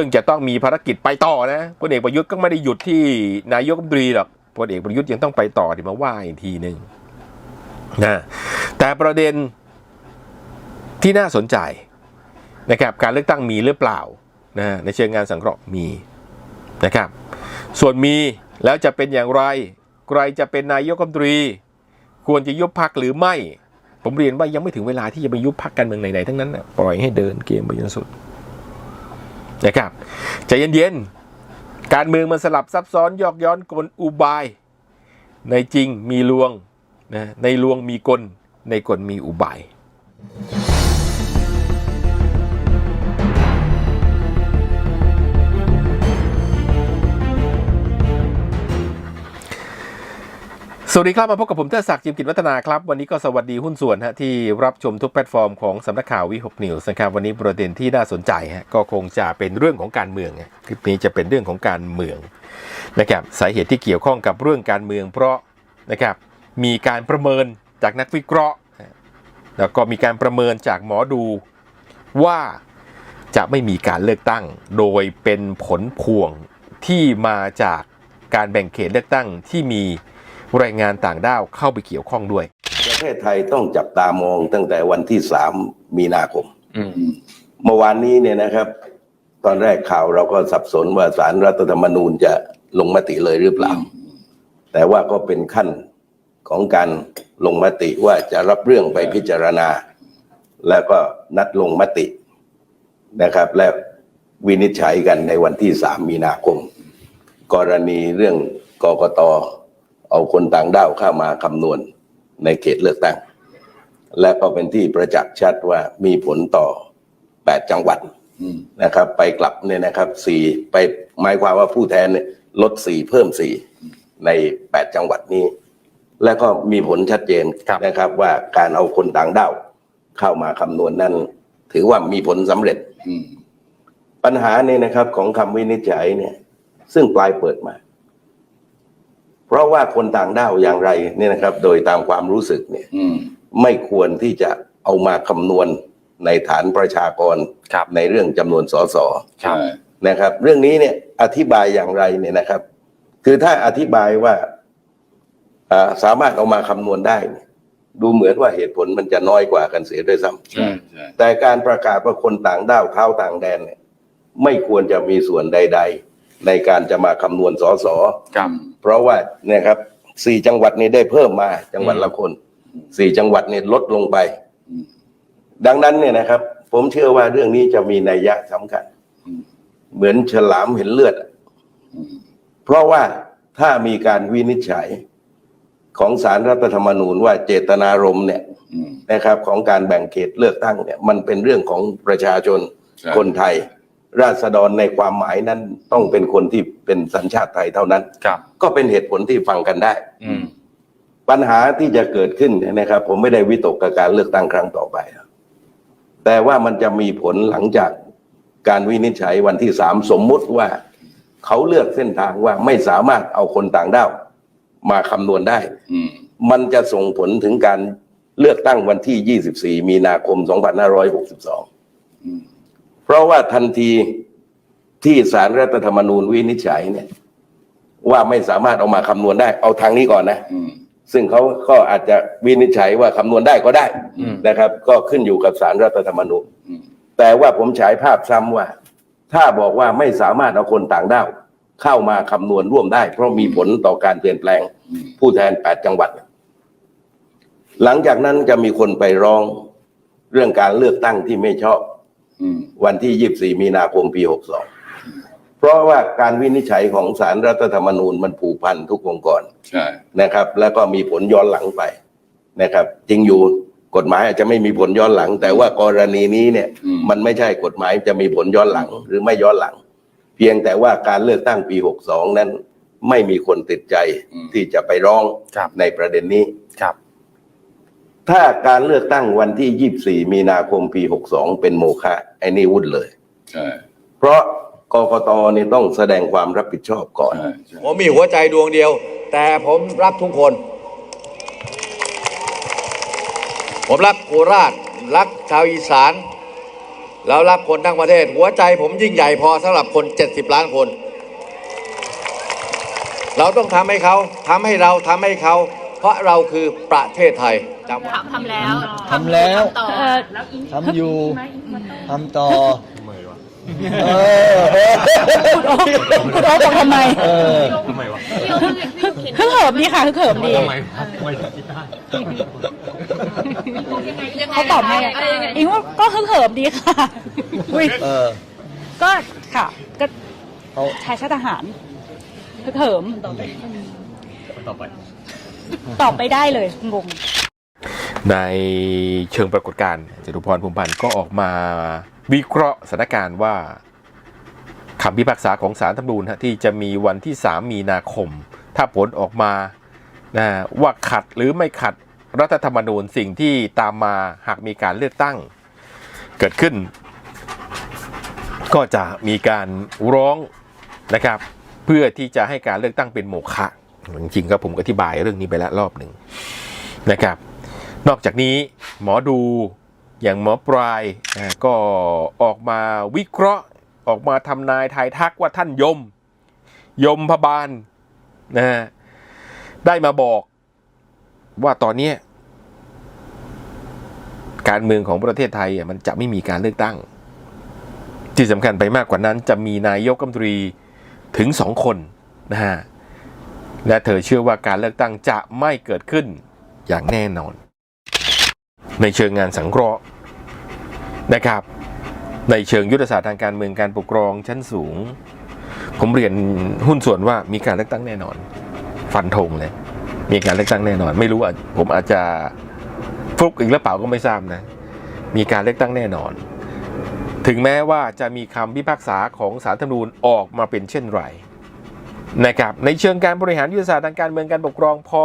ซึ่งจะต้องมีภารกิจไปต่อนะพลเอกประยุทธ์ก็ไม่ได้หยุดที่นายกรัฐมนตรีหรอกพลเอกประยุทธ์ยังต้องไปต่อที่มาว่าอีกทีหนึ่งนะแต่ประเด็นที่น่าสนใจนะครับการเลือกตั้งมีหรือเปล่านะในเชิงงานสังเคราะห์มีนะครับ ส่วนมีแล้วจะเป็นอย่างไรใครจะเป็นนายกรัฐมนตรี ควรจะยุบพักหรือไม่ ผมเรียนว่ายังไม่ถึงเวลาที่จะไปยุบพักการเมืองไหนๆทั้งนั้นนะปล่อยให้เดินเกมไปจนสุด นะครับใจเย็นๆ การเมืองมันสลับซับซ้อนยอกย้อนกลอุบาย ในจริงมีลวงนะในลวงมีกล ในกลมีอุบาย สวัสดีครับ มาพบกับผมเทอศักดิ์จิมกิจวัฒนาครับ วันนี้ก็สวัสดีหุ้นส่วนฮะที่รับชมทุกแพลตฟอร์มของสำนักข่าววิหกนิวส์นะครับวันนี้ประเด็นที่น่าสนใจฮะก็คงจะเป็นเรื่องของการเมืองคลิปนี้จะเป็นเรื่องของการเมืองนะครับสาเหตุที่เกี่ยวข้องกับเรื่องการเมือง เพราะนะครับมีการประเมินจากนักวิเคราะห์ แล้วก็มีการประเมินจากหมอดูว่าจะไม่มีการเลือกตั้ง โดยเป็นผลพวงที่มาจากการแบ่งเขตเลือกตั้งที่มี แรงงานต่างด้าวเข้าไปเกี่ยวข้องด้วย ประเทศไทยต้องจับตามองตั้งแต่วันที่สามมีนาคมอืมเมื่อวานนี้เนี่ยนะครับ ตอนแรกข่าวเราก็สับสนว่าสารรัฐธรรมนูญจะลงมติเลยหรือเปล่า แต่ว่าก็เป็นขั้นของการลงมติว่าจะรับเรื่องไปพิจารณา แล้วก็นัดลงมตินะครับ และวินิจฉัยกันในวันที่สามมีนาคม กรณีเรื่องกกต เอาคนต่างด้าวเข้ามาคำนวณในเขตเลือกตั้ง และก็เป็นที่ประจักษ์ชัดว่ามีผลต่อ 8 จังหวัดอืมนะครับ ไปกลับเนี่ยนะครับสี่ไปหมายความว่าผู้แทนเนี่ยลดสี่เพิ่มสี่ใน 8 จังหวัดนี้ และก็มีผลชัดเจนครับนะครับว่าการเอาคนต่างด้าวเข้ามาคำนวณนั้น ถือว่ามีผลสำเร็จอืมปัญหาเนี่ยนะครับของคำวินิจฉัยเนี่ย ซึ่งปลายเปิดมา เพราะว่าคนต่างด้าวอย่างไรเนี่ยนะครับ โดยตามความรู้สึกเนี่ยอืมไม่ควรที่จะเอามาคำนวณในฐานประชากรครับในเรื่องจำนวนสสใช่นะครับ เรื่องนี้เนี่ยอธิบายอย่างไรเนี่ยนะครับ คือถ้าอธิบายว่าอ่าสามารถเอามาคำนวณได้เนี่ยดูเหมือนว่าเหตุผลมันจะน้อยกว่ากันเสียด้วยซ้ำใช่ใช่แต่การประกาศว่าคนต่างด้าวเท้าต่างแดนเนี่ย ไม่ควรจะมีส่วนใด ๆ ในการจะมาคำนวณสสครับ เพราะว่าเนี่ยครับสี่จังหวัดนี้ได้เพิ่มมาจังหวัดละคนสี่จังหวัดเนี่ยลดลงไปอืมดังนั้นเนี่ยนะครับ ผมเชื่อว่าเรื่องนี้จะมีนัยยะสำคัญอืมเหมือนฉลามเห็นเลือดอะอืมเพราะว่าถ้ามีการวินิจฉัยของสารรัฐธรรมนูญว่าเจตนารมณ์เนี่ยอืมนะครับ ของการแบ่งเขตเลือกตั้งเนี่ย มันเป็นเรื่องของประชาชนใช่คนไทย ราษฎรในความหมายนั้นต้องเป็นคนที่เป็นสัญชาติไทยเท่านั้น ครับก็เป็นเหตุผลที่ฟังกันได้ อืมปัญหาที่จะเกิดขึ้นเนี่ยนะครับ ผมไม่ได้วิตกกับการเลือกตั้งครั้งต่อไปนะแต่ว่ามันจะมีผลหลังจากการวินิจฉัยวันที่สามสมมุติว่า เขาเลือกเส้นทางว่าไม่สามารถเอาคนต่างด้าวมาคำนวณได้ อืมมันจะส่งผลถึงการเลือกตั้งวันที่ 24 มีนาคม 2562 อืม เพราะว่าทันทีที่สารรัฐธรรมนูญวินิจฉัยเนี่ย ว่าไม่สามารถเอามาคำนวณได้ เอาทางนี้ก่อนนะอืมซึ่งเขาก็อาจจะวินิจฉัยว่าคำนวณได้ก็ได้อืมนะครับ ก็ขึ้นอยู่กับสารรัฐธรรมนูญอืมแต่ว่าผมฉายภาพซ้ำว่า ถ้าบอกว่าไม่สามารถเอาคนต่างด้าวเข้ามาคำนวณร่วมได้ เพราะมีผลต่อการเปลี่ยนแปลงอืมผู้แทน8จังหวัด หลังจากนั้นจะมีคนไปร้องเรื่องการเลือกตั้งที่ไม่ชอบอืม วันที่24มีนาคมปี62เพราะว่าการวินิจฉัยของสารรัฐธรรมนูญมันผูกพันทุกองค์กรใช่นะครับ แล้วก็มีผลย้อนหลังไปนะครับ จริงอยู่กฎหมายอาจจะไม่มีผลย้อนหลัง แต่ว่ากรณีนี้เนี่ยอืมมันไม่ใช่กฎหมายจะมีผลย้อนหลังหรือไม่ย้อนหลัง เพียงแต่ว่าการเลือกตั้งปี 62 นั้น ไม่มีคนติดใจที่จะไปร้องครับในประเด็นนี้ครับ ถ้าการเลือกตั้งวันที่ 24 มีนาคมปี 62 เป็นโมฆะไอ้นี่วุ่นเลย ใช่เพราะกกตนี่ต้องแสดงความรับผิดชอบก่อน ใช่ใช่ผมมีหัวใจดวงเดียว แต่ผมรักทุกคน ผมรักโคราช รักชาวอีสาน แล้วรับคนทั้งประเทศ หัวใจผมยิ่งใหญ่พอสำหรับคน 70 ล้านคน เราต้องทำให้เขาทำให้เราทำให้เขา เพราะเราคือประเทศไทย จำไว้ทำแล้วทำแล้ว ต่อเออทำอยู่ทำต่อเออคุณโอ๊คคุณโอ๊คบอกทำไม เออฮึกเหิมดีค่ะฮึกเหิมดีเขาตอบให้อะอิงว่าก็ฮึกเหิมดีค่ะอุ๊ยเออก็ค่ะ ก็เขาชายชาติทหารฮึกเหิมตอบไปตอบไปได้เลยงง ในเชิงปรากฏการณ์จตุพรพรหมพันธ์ก็ออกมาวิเคราะห์สถานการณ์ว่าคำพิพากษาของศาลธรรมนูญที่จะมีวันที่ 3 มีนาคม ถ้าผลออกมานะว่าขัดหรือไม่ขัดรัฐธรรมนูญสิ่งที่ตามมาหากมีการเลือกตั้ง เกิดขึ้น ก็จะมีการร้องนะครับ เพื่อที่จะให้การเลือกตั้งเป็นโมฆะจริงๆก็ผมก็อธิบายเรื่องนี้ไปแล้วรอบหนึ่งนะครับ นอกจากนี้หมอดูอย่างหมอปลายก็ออกมาวิเคราะห์ออกมาทำนายทายทักว่าท่านยม ยมพบาลนะได้มาบอกว่าตอนนี้การเมืองของประเทศไทยมันจะไม่มีการเลือกตั้ง ที่สำคัญไปมากกว่านั้น จะมีนายกรัฐมนตรีถึงสองคนนะฮะและเธอเชื่อว่าการเลือกตั้งจะไม่เกิดขึ้นอย่างแน่นอน ในเชิงงานสังเคราะห์นะครับ ในเชิงยุทธศาสตร์ทางการเมืองการปกครองชั้นสูง ผมเรียนหุ้นส่วนว่ามีการเลือกตั้งแน่นอน ฟันธงเลย มีการเลือกตั้งแน่นอน ไม่รู้อะผมอาจจะฟลุกอีกหรือเปล่าก็ไม่ทราบนะ มีการเลือกตั้งแน่นอน ถึงแม้ว่าจะมีคำพิพากษาของศาลธรรมนูญออกมาเป็นเช่นไรนะครับในเชิงการบริหารยุทธศาสตร์ทางการเมืองการปกครองพอ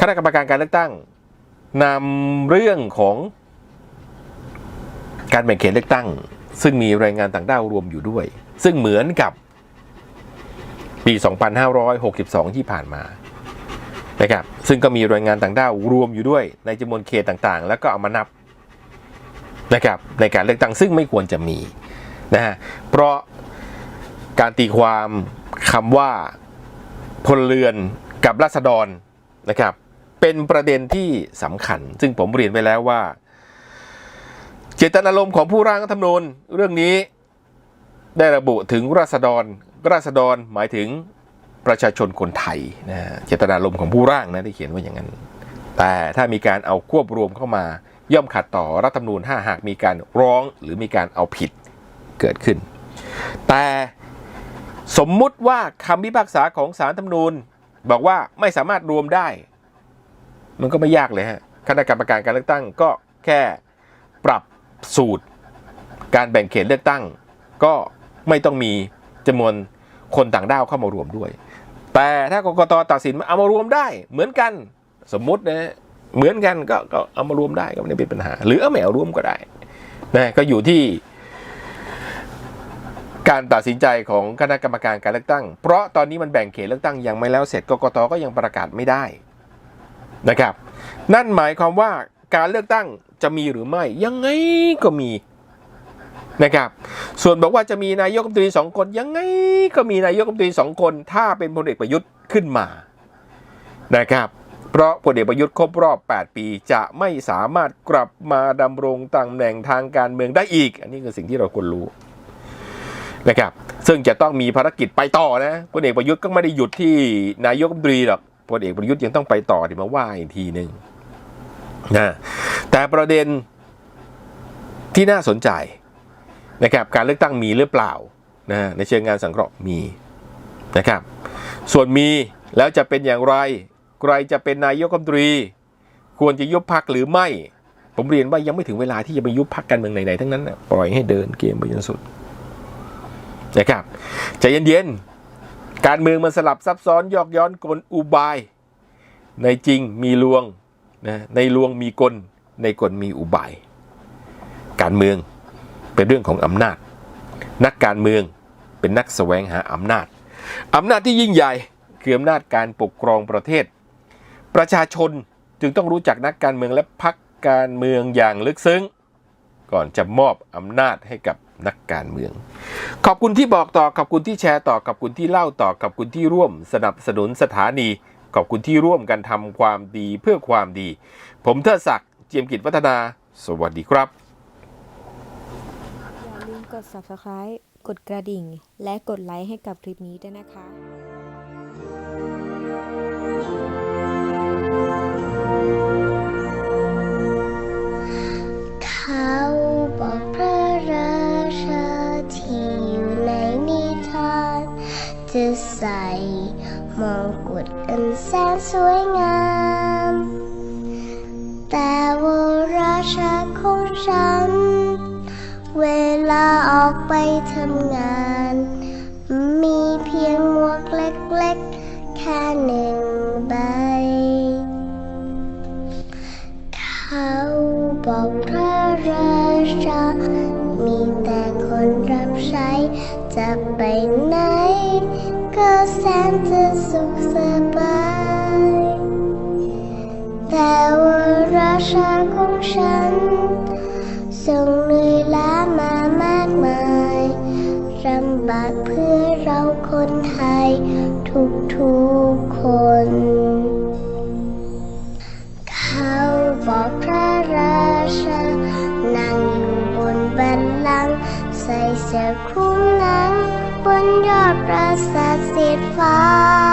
คณะกรรมการการเลือกตั้ง นำเรื่องของการแบ่งเขตเลือกตั้ง ซึ่งมีแรงงานต่างด้าวรวมอยู่ด้วย ซึ่งเหมือนกับปี 2562 ที่ผ่านมานะครับซึ่งก็มีแรงงานต่างด้าวรวมอยู่ด้วยในจำนวนเขตต่างๆ แล้วก็เอามานับนะครับในการเลือกตั้งซึ่งไม่ควรจะมีนะฮะเพราะการตีความคำว่าพลเรือนกับราษฎรนะครับ เป็นประเด็นที่สำคัญ ซึ่งผมเรียนไปแล้วว่า เจตนารมณ์ของผู้ร่างรัฐธรรมนูญเรื่องนี้ได้ระบุถึงราษฎร ราษฎรหมายถึงประชาชนคนไทยนะเจตนารมณ์ของผู้ร่างนะได้เขียนไว้อย่างนั้น แต่ถ้ามีการเอาควบรวมเข้ามาย่อมขัดต่อรัฐธรรมนูญถ้าหากมีการร้องหรือมีการเอาผิดเกิดขึ้น แต่สมมุติว่าคำพิพากษาของศาลรัฐธรรมนูญ บอกว่าไม่สามารถรวมได้ มันก็ไม่ยากเลยฮะคณะกรรมการการเลือกตั้งก็แค่ปรับสูตร การแบ่งเขตเลือกตั้ง ก็ไม่ต้องมีจำนวนคนต่างด้าวเข้ามารวมด้วย แต่ถ้ากกตตัดสินเอามารวมได้เหมือนกันสมมุตินะเหมือนกันก็ก็เอามารวมได้ก็ไม่ได้เป็นปัญหา หรือเอาไม่เอารวมก็ได้นะก็อยู่ที่ การตัดสินใจของคณะกรรมการการเลือกตั้ง เพราะตอนนี้มันแบ่งเขตเลือกตั้งยังไม่แล้วเสร็จกกตก็ยังประกาศไม่ได้ นะครับ นั่นหมายความว่าการเลือกตั้งจะมีหรือไม่ ยังไงก็มีนะครับ ส่วนบอกว่าจะมีนายกรัฐมนตรีสองคน ยังไงก็มีนายกรัฐมนตรีสองคน ถ้าเป็นพลเอกประยุทธ์ขึ้นมานะครับ เพราะพลเอกประยุทธ์ครบรอบ 8 ปีจะไม่สามารถกลับมาดำรงตำแหน่งทางการเมืองได้อีก อันนี้คือสิ่งที่เราควรรู้นะครับ ซึ่งจะต้องมีภารกิจไปต่อนะพลเอกประยุทธ์ก็ไม่ได้หยุดที่นายกรัฐมนตรีหรอก พลเอกประยุทธ์ยังต้องไปต่อที่มาว่าอีกทีหนึ่งนะแต่ประเด็นที่น่าสนใจนะครับการเลือกตั้งมีหรือเปล่านะในเชิงงานสังเคราะห์มีนะครับ ส่วนมีแล้วจะเป็นอย่างไรใครจะเป็นนายกรัฐมนตรี ควรจะยุบพักหรือไม่ ผมเรียนว่ายังไม่ถึงเวลาที่จะไปยุบพักการเมืองไหนๆทั้งนั้นนะปล่อยให้เดินเกมไปจนสุดนะครับใจเย็นๆ การเมืองมันสลับซับซ้อนยอกย้อนกลอุบาย ในจริงมีลวงนะในลวงมีกล ในกลมีอุบาย การเมืองเป็นเรื่องของอำนาจ นักการเมืองเป็นนักแสวงหาอำนาจอำนาจที่ยิ่งใหญ่คืออำนาจการปกครองประเทศ ประชาชนจึงต้องรู้จักนักการเมืองและพักการเมืองอย่างลึกซึ้ง ก่อนจะมอบอำนาจให้กับ นักการเมือง ขอบคุณที่บอกต่อขอบคุณที่แชร์ต่อขอบคุณที่เล่าต่อขอบคุณที่ร่วม สนับสนุนสถานี ขอบคุณที่ร่วมกันทำความดีเพื่อความดี ผมเทิดศักดิ์เจียมกิจวัฒนา สวัสดีครับ อย่าลืมกด subscribe กดกระดิ่ง และกดไลค์ให้กับคลิปนี้ด้วยนะคะ สวยงาม แต่วราชาของฉัน เวลาออกไปทำงาน มีเพียงหมวกเล็กๆ แค่หนึ่งใบ เขาบอกพระราชา มีแต่คนรับใช้ จะไปไหน ก็แสนจะสุขสบาย แต่วราชาของฉันทรงเหนื่อยล้ามามากมายลำบากเพื่อเราคนไทยทุกๆคน เขาบอกพระราชา นั่งอยู่บนบัลลัง ใส่เสื้อคลุมหนัง บนยอดปราสาทสีฟ้า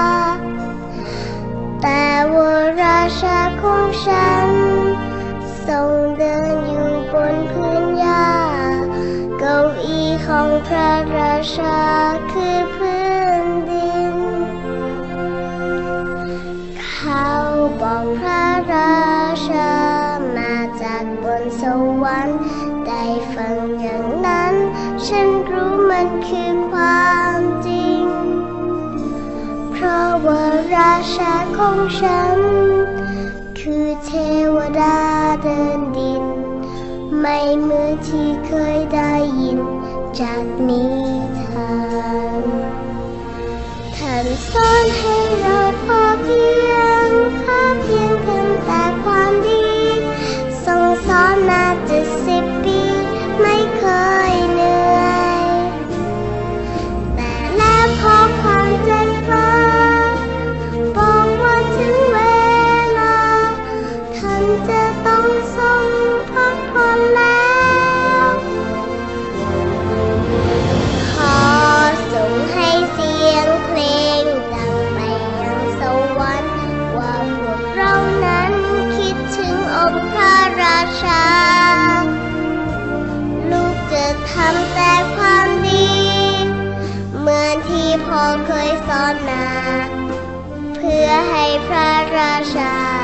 ฉันทรงเดินอยู่บนพื้นหญ้าเก้าอี้ของพระราชาคือพื้นดิน เขาบอกพระราชามาจากบนสวรรค์ได้ฟังอย่างนั้น ฉันรู้มันคือความจริง เพราะว่าราชาของฉัน วดาเดินดิน ไม่เหมือนที่เคยได้ยิน จากนิทานท่านสอนให้เราพอเพียง viajar.